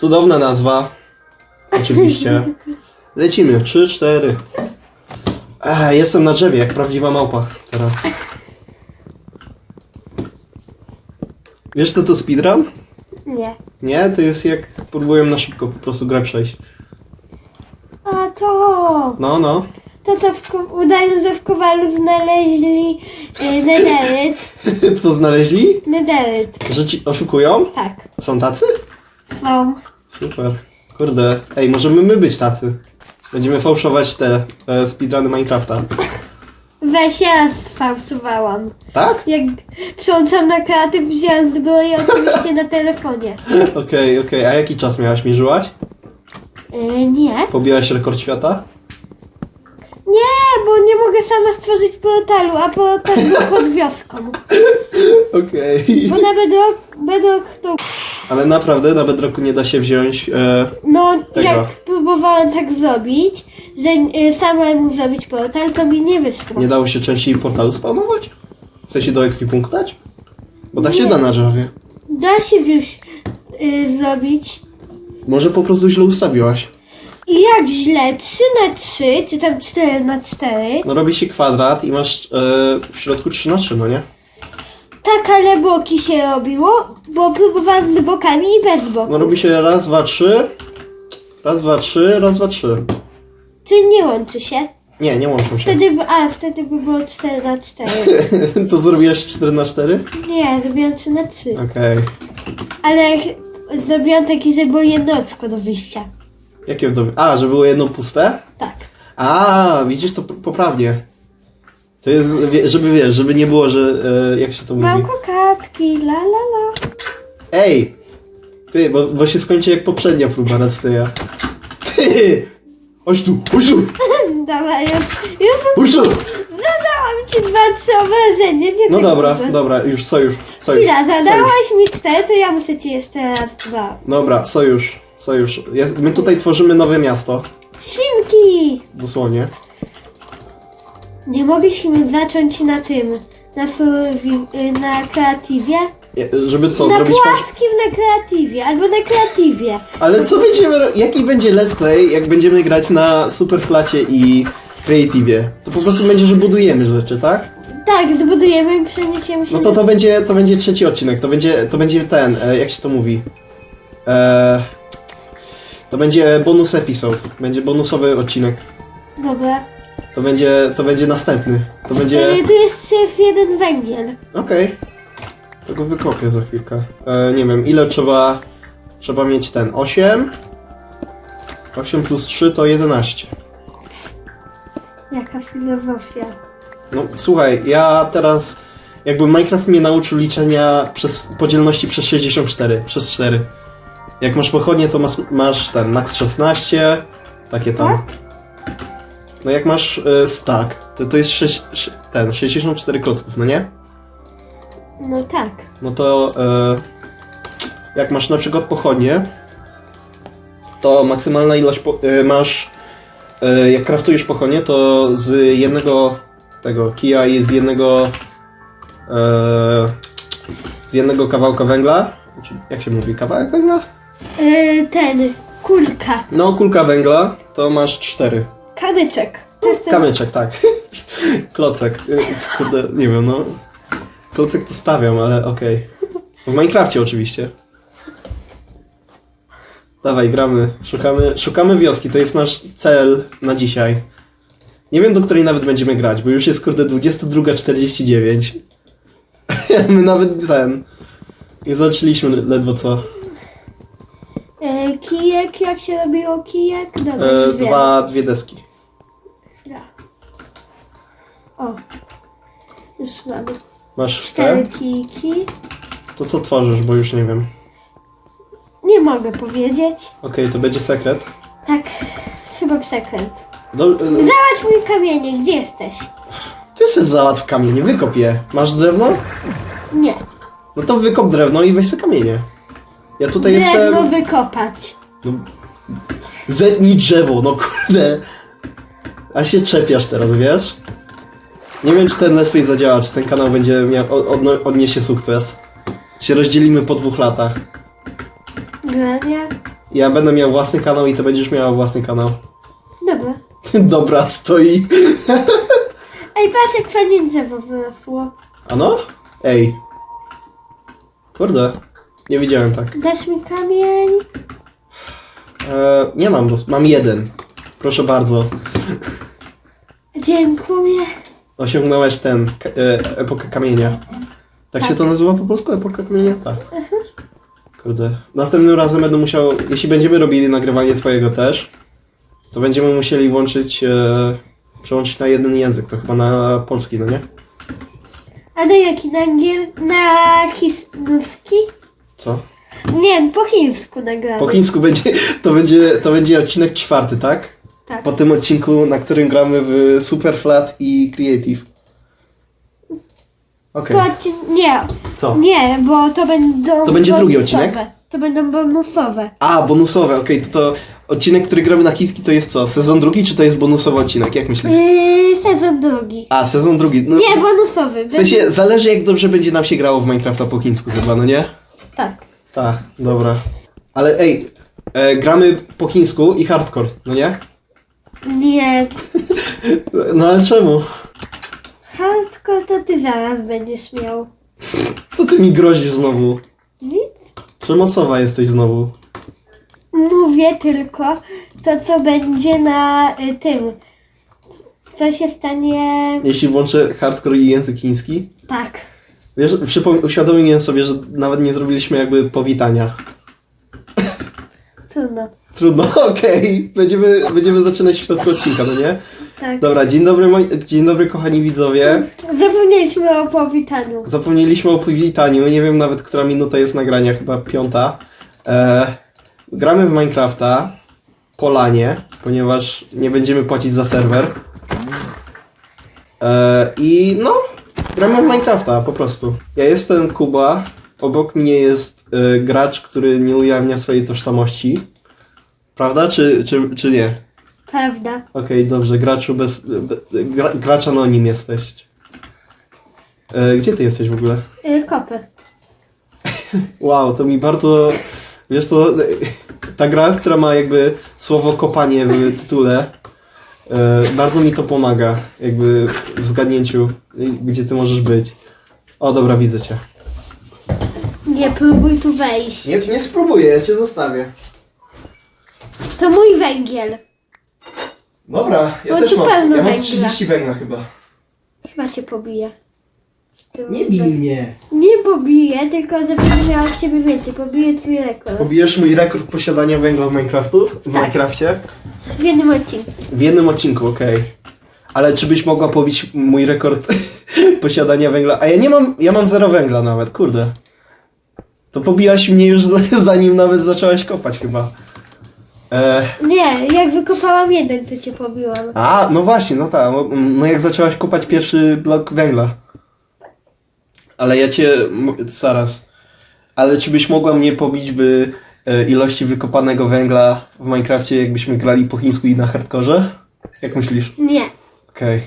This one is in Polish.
Cudowna nazwa. Oczywiście. Lecimy. Trzy, cztery. Ech, jestem na drzewie, jak prawdziwa małpa teraz. Wiesz co to speedrun? Nie. Nie, to jest jak próbuję na szybko po prostu grę przejść. A to! No, no. To to w, udają, że w Kowalu znaleźli y, nederyt. Co znaleźli? Nederyt. Że ci oszukują? Tak. Są tacy? Są. Super. Kurde. Ej, możemy my być tacy. Będziemy fałszować te e, speedruny Minecrafta. Weź ja fałszowałam. Tak? Jak przełączam na kreatyw, wziąłem zbroję oczywiście na telefonie. Okej, okej. A jaki czas miałaś? Mierzyłaś? Y, nie. Pobiłaś rekord świata? Nie, bo nie mogę sama stworzyć portalu, a portal był pod wioską. Okej. Bo na bedrock, bedrock to... Ale naprawdę na Bedrocku nie da się wziąć... E, No, Tego. jak próbowałam tak zrobić, że y, samemu zrobić portal, to mi nie wyszło. nie dało się częściej portalu spawnować? W sensie do ekwipunktać? Bo tak się Nie. da na żawie. Da się już y, zrobić. Może po prostu źle ustawiłaś. I jak źle, 3 na 3 czy tam 4 na 4 No robi się kwadrat i masz e, w środku 3 na 3, no nie? Tak ale boki się robiło, bo próbowałam z bokami i bez boków. No robi się raz, dwa, trzy. Raz, dwa, trzy, raz, dwa, trzy. Czyli nie łączy się. Nie, nie łączą się. Wtedy, by- a, wtedy by było 4 na 4 to zrobiłaś 4 na 4? Nie, zrobiłam 3 na 3 Okej. Ale ch- zrobiłam taki, że było jedno oczko do wyjścia. Jakie. A, że było jedno puste? Tak. A, widzisz to p- poprawnie. To jest, żeby wiesz, żeby nie było, że e, jak się to mówi. Mam kokatki, la la la. Ej! Ty, bo, bo się skończy jak poprzednia próba Let's Playa. Ty! Chodź tu, chodź tu, Dobra, już, już chodź tu! zadałam ci dwa, trzy obrażenia, nie No tak dobra, dużo. dobra, już sojusz, sojusz, Chwila, sojusz. zadałaś mi cztery, to ja muszę ci jeszcze raz dwa. Dobra, sojusz, sojusz. Jest, my tutaj tworzymy nowe miasto, Świnki! dosłownie. Nie mogliśmy zacząć na tym, na, y, na kreatywie? Żeby co, na zrobić płaskim na kreatywie, albo na kreatywie. Ale co będziemy, ro- jaki będzie let's play, jak będziemy grać na Superflacie i Creative'ie? To po prostu będzie, że budujemy rzeczy, tak? Tak, zbudujemy i przeniesiemy się No to na... to będzie, to będzie trzeci odcinek, to będzie, to będzie ten, e, jak się to mówi? E, to będzie bonus episode, będzie bonusowy odcinek. Dobra. To będzie, to będzie następny. To będzie... Y, tu jeszcze jest jeden węgiel. Okej. To go wykopię za chwilkę. E, nie wiem, ile trzeba... Trzeba mieć ten, 8? 8 plus 3 to 11. Jaka filozofia. No słuchaj, ja teraz jakby Minecraft mnie nauczył liczenia przez podzielności przez 64, przez 4. Jak masz pochodnie, to masz, masz ten max 16, takie tam. Tak? No jak masz y, stack, to to jest 6, sz- ten 64 klocków, no nie? No tak. No to y, jak masz na przykład pochodnie, to maksymalna ilość po, y, masz y, jak kraftujesz pochodnie, to z jednego tego kija i z jednego e, z jednego kawałka węgla, znaczy, jak się mówi, kawałek węgla? Y, ten, kulka. No, kulka węgla, to masz cztery. Kamyczek. To jest ten... Kamyczek, tak. Klocek. Y, Kurde, nie wiem, no. Klocek to stawiam, ale okej. W Minecrafcie oczywiście. Dawaj, gramy. Szukamy, szukamy wioski, to jest nasz cel na dzisiaj. Nie wiem, do której nawet będziemy grać, bo już jest kurde 22.49. My nawet ten... Nie zaczęliśmy ledwo co. E, kijek, jak się robiło kijek? Dobra, E, wiem. dwa, dwie deski. O. Już mamy. Masz Cztery te? kijki. To co tworzysz, bo już nie wiem. Nie mogę powiedzieć. Okej, to będzie sekret. Tak, chyba przekręt. Do, e, Załatw mój kamienie, gdzie jesteś? Ty se załatw kamienie, wykop je. Masz drewno? Nie. No to wykop drewno i weź se kamienie. Ja tutaj Drewno jestem... wykopać. No, zetnij drzewo, no kurde. A się czepiasz teraz, wiesz? Nie wiem, czy ten Let's Play zadziała, czy ten kanał będzie miał, odno, odniesie sukces. Się rozdzielimy po dwóch latach. Grania. Ja będę miał własny kanał i ty będziesz miała własny kanał. Dobra. Dobra, stoi. Ej, patrz jak fajnie drzewo wyrosło. Ano? Ej. Kurde. Nie widziałem tak. Dasz mi kamień? E, nie mam, mam jeden. Proszę bardzo. Dziękuję. Osiągnąłeś ten, e, epokę kamienia. Tak, się Tak. to nazywa po polsku? Epoka kamienia? Tak. Kurde. Następnym razem będę musiał, jeśli będziemy robili nagrywanie twojego też, to będziemy musieli włączyć, e, przełączyć na jeden język, to chyba na polski, no nie? A na jaki? Na angiel... Na hiszpański? Co? Nie, po chińsku nagramy. Po chińsku będzie, to będzie, to będzie odcinek czwarty, tak? Tak. Po tym odcinku, na którym gramy w Superflat i Creative. Okej. Odcin- Nie, Co? nie, bo to będą To będzie drugi bonusowe. odcinek? To będą bonusowe. A, bonusowe, okej, to, to odcinek, który gramy na chiński to jest co? Sezon drugi, czy to jest bonusowy odcinek? Jak myślisz? Yy, sezon drugi. A, sezon drugi. No, Nie, bonusowy. w sensie, zależy jak dobrze będzie nam się grało w Minecrafta po chińsku chyba, no nie? Tak. Tak, dobra. Ale ej, e, gramy po chińsku i hardcore, no nie? Nie, No ale czemu? hardcore to ty zaraz będziesz miał. Co ty mi grozisz znowu? Nic. Przemocowa jesteś znowu. Mówię tylko to, co będzie na y, tym. Co się stanie... Jeśli włączę hardcore i język chiński. Tak. Wiesz, przypom- uświadomiłem sobie, że nawet nie zrobiliśmy jakby powitania. Trudno. Trudno, okej. Będziemy, będziemy zaczynać w środku odcinka, no nie? Tak. Dobra, dzień dobry, moi, dzień dobry kochani widzowie. Zapomnieliśmy o powitaniu. Zapomnieliśmy o powitaniu, nie wiem nawet, która minuta jest nagrania, chyba piąta. E, gramy w Minecrafta po lanie, ponieważ nie będziemy płacić za serwer. E, I no, gramy w Minecrafta po prostu. Ja jestem Kuba, obok mnie jest e, gracz, który nie ujawnia swojej tożsamości. Prawda, czy, czy, czy nie? Prawda. Okej, dobrze, graczu bez. Be, gra, gracz anonim jesteś. E, gdzie ty jesteś w ogóle? Y, kopy. Wow, to mi bardzo. Wiesz to. Ta gra, która ma jakby słowo kopanie w tytule, e, bardzo mi to pomaga, jakby w zgadnięciu, e, gdzie ty możesz być. O, dobra, widzę cię. Nie próbuj tu wejść. Nie, nie spróbuję, ja cię zostawię. To mój węgiel. Dobra, ja No też tu mam. pełno Ja mam węgla. 30 węgla chyba. Chyba cię pobiję. Tym Nie bij mnie. Nie pobiję, tylko żebym miała od ciebie więcej. Pobiję twój rekord. Pobijesz mój rekord posiadania węgla w Minecraftu? W Tak. Minecrafcie? W jednym odcinku. W jednym odcinku, okej. Ale czy byś mogła pobić mój rekord posiadania węgla? A ja nie mam, ja mam zero węgla nawet, kurde. To pobiłaś mnie już za- zanim nawet zaczęłaś kopać chyba. E, Nie, jak wykopałam jeden, to cię pobiłam. a, no właśnie, no tak, no, no jak zaczęłaś kopać pierwszy blok węgla. Ale ja cię, zaraz. Ale czy byś mogła mnie pobić w e, ilości wykopanego węgla w Minecrafcie, jakbyśmy grali po chińsku i na hardkorze? Jak myślisz? Nie. Okej.